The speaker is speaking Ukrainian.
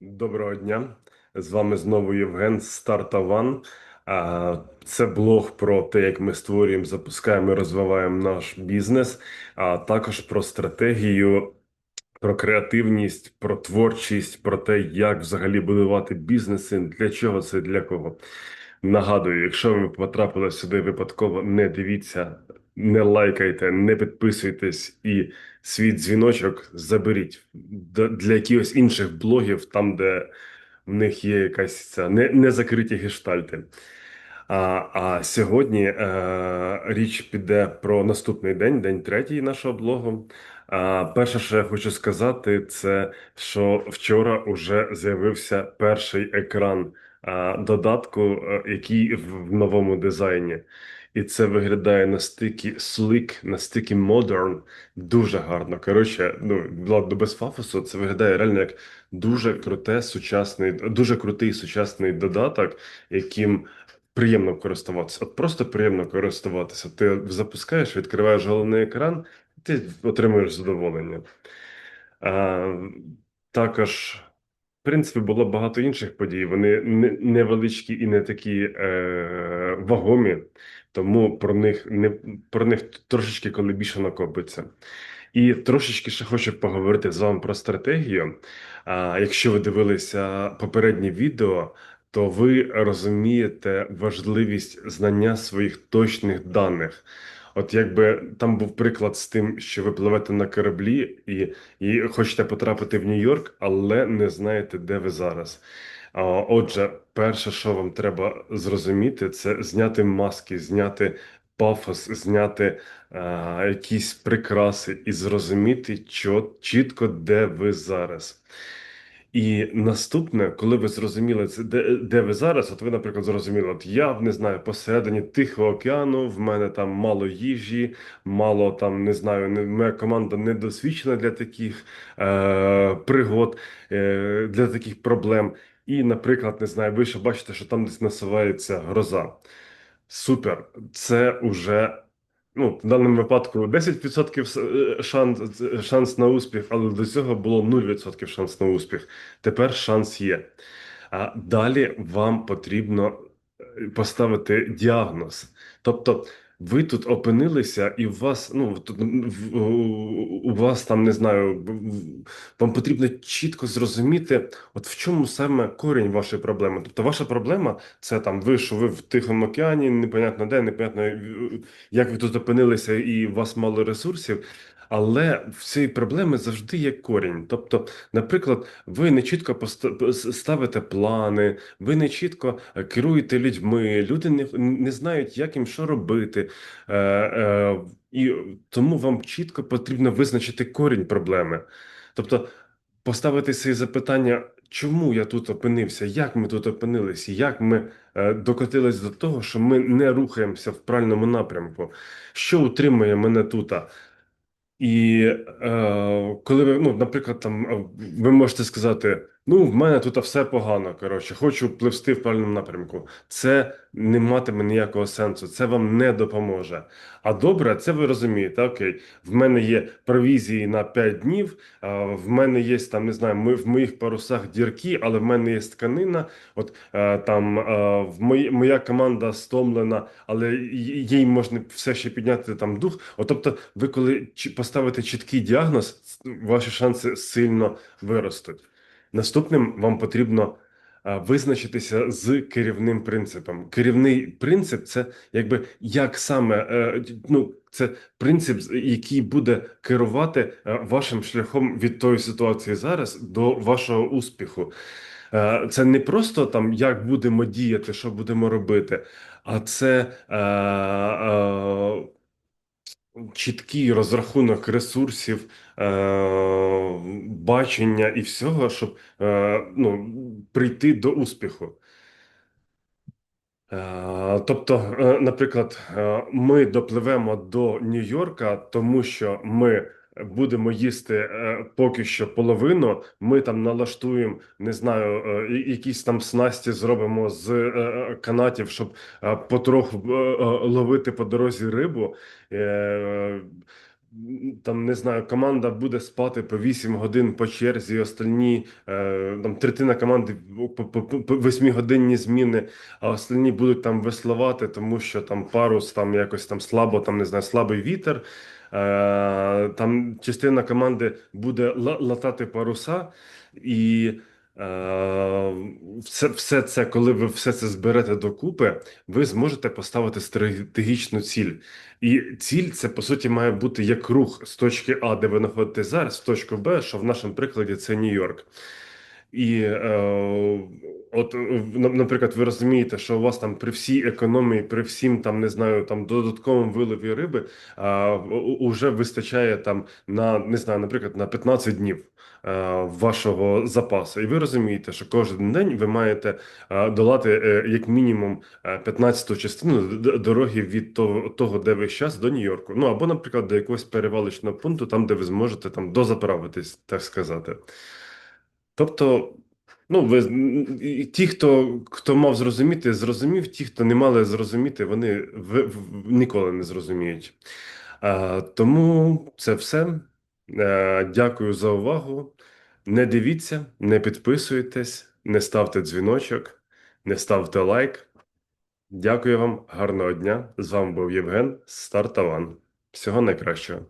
Доброго дня. З вами знову Євген з Стартаван. Це блог про те, як ми створюємо, запускаємо і розвиваємо наш бізнес, а також про стратегію, про креативність, про творчість, про те, як взагалі будувати бізнеси, для чого це, для кого. Нагадую, якщо ви потрапили сюди випадково, не дивіться, не лайкайте, не підписуйтесь і свій дзвіночок заберіть для якихось інших блогів, там, де в них є якась ця не, не закриті гештальти. А, а сьогодні е, річ піде про наступний день, день третій нашого блогу. А, перше, що я хочу сказати, це що вчора вже з'явився перший екран а, додатку, е, який в новому дизайні. І це виглядає настільки sleek, настільки modern, дуже гарно. Коротше, ну без фафосу, це виглядає реально як дуже круте, сучасний, дуже крутий сучасний додаток, яким приємно користуватися. От просто приємно користуватися. Ти запускаєш, відкриваєш головний екран, ти отримуєш задоволення. А, також, принципі, було багато інших подій. Вони не- невеличкі і не такі е, вагомі, тому про них не про них трошечки коли більше накопиться. І трошечки ще хочу поговорити з вами про стратегію. А, якщо ви дивилися попереднє відео, то ви розумієте важливість знання своїх точних даних. От якби там був приклад з тим, що ви пливете на кораблі і, і хочете потрапити в Нью-Йорк, але не знаєте, де ви зараз. Отже, перше, що вам треба зрозуміти, це зняти маски, зняти пафос, зняти а, якісь прикраси і зрозуміти чітко, де ви зараз. І наступне, коли ви зрозуміли це, де, де ви зараз, от ви, наприклад, зрозуміли, от я не знаю, посередині Тихого океану, в мене там мало їжі, мало там не знаю, не, моя команда не досвідчена для таких е, пригод, е, для таких проблем. І, наприклад, не знаю, ви ще бачите, що там десь насувається гроза. Супер, це уже. Ну, в даному випадку 10% е, шанс, шанс на успіх, але до цього було 0% шанс на успіх. Тепер шанс є. А далі вам потрібно е, поставити діагноз. Тобто ви тут опинилися, і у вас, ну, тут, у- вас там не знаю, вам потрібно чітко зрозуміти, от в чому саме корінь вашої проблеми. Тобто, ваша проблема це там ви, що ви в Тихому океані, непонятно де, непонятно е, як ви тут опинилися, і у вас мало ресурсів. Але в цій проблеми завжди є корінь. Тобто, наприклад, ви не чітко ставите плани, ви не чітко е, керуєте людьми, люди не, не знають, як їм що робити. Е, е, і тому вам чітко потрібно визначити корінь проблеми. Тобто, поставити собі запитання, чому я тут опинився, як ми тут опинилися, як ми е, докотились до того, що ми не рухаємося в правильному напрямку, що утримує мене тут. І е, коли ви, ну, наприклад, там е, ви можете сказати: ну, в мене тут все погано, коротше, хочу пливсти в правильному напрямку. Це не матиме ніякого сенсу, це вам не допоможе. А добре, це ви розумієте, окей, в мене є провізії на 5 днів, в мене є там, не знаю, ми, в моїх парусах дірки, але в мене є тканина. От е, там е, в мої, моя команда стомлена, але їй можна все ще підняти там дух. От, тобто, ви коли поставите чіткий діагноз, ваші шанси сильно виростуть. Наступним вам потрібно визначитися з керівним принципом. Керівний принцип це якби як саме е, ну, це принцип, який буде керувати е, вашим шляхом від тої ситуації зараз до вашого успіху. Е, Це не просто там як будемо діяти, що будемо робити, а це чіткий розрахунок ресурсів, е, бачення і всього, щоб е, ну, прийти до успіху. Е, Тобто, е, наприклад, е, ми допливемо до Нью-Йорка, тому що ми будемо їсти е, поки що половину. Ми там налаштуємо, не знаю, е, якісь там снасті зробимо з е, канатів, щоб потроху ловити по дорозі рибу. Там не знаю, команда буде спати по 8 годин по черзі, остальні там третина команди по, по, по 8-годинні зміни, а остальні будуть там веслувати, тому що там парус там якось там слабо, там не знаю, слабий вітер. Е, там частина команди буде ла- латати паруса, і е, все, все це, коли ви все це зберете докупи, ви зможете поставити стратегічну ціль. І ціль це по суті має бути як рух з точки А, де ви знаходитесь зараз, в точку Б, що в нашому прикладі це Нью-Йорк. І е, от, е, на- наприклад, ви розумієте, що у вас там при всій економії, при всім там не знаю, там додатковому вилові риби, а, уже вистачає там на не знаю, наприклад, на 15 днів е, вашого запасу. І ви розумієте, що кожен день ви маєте е, долати е, як мінімум е, 15-ту частину дороги від того, того, де ви зараз, до Нью-Йорку. Ну або, наприклад, до якогось перевалочного пункту, там, де ви зможете там дозаправитись, так сказати. Тобто, ну, ви ті, хто, хто мав зрозуміти, зрозумів, ті, хто не мали зрозуміти, вони в, в- ніколи не зрозуміють. А, тому це все. Е, дякую за увагу. Не дивіться, не підписуйтесь, не ставте дзвіночок, не ставте лайк. Дякую вам, гарного дня. З вами був Євген Стартаван. Всього найкращого.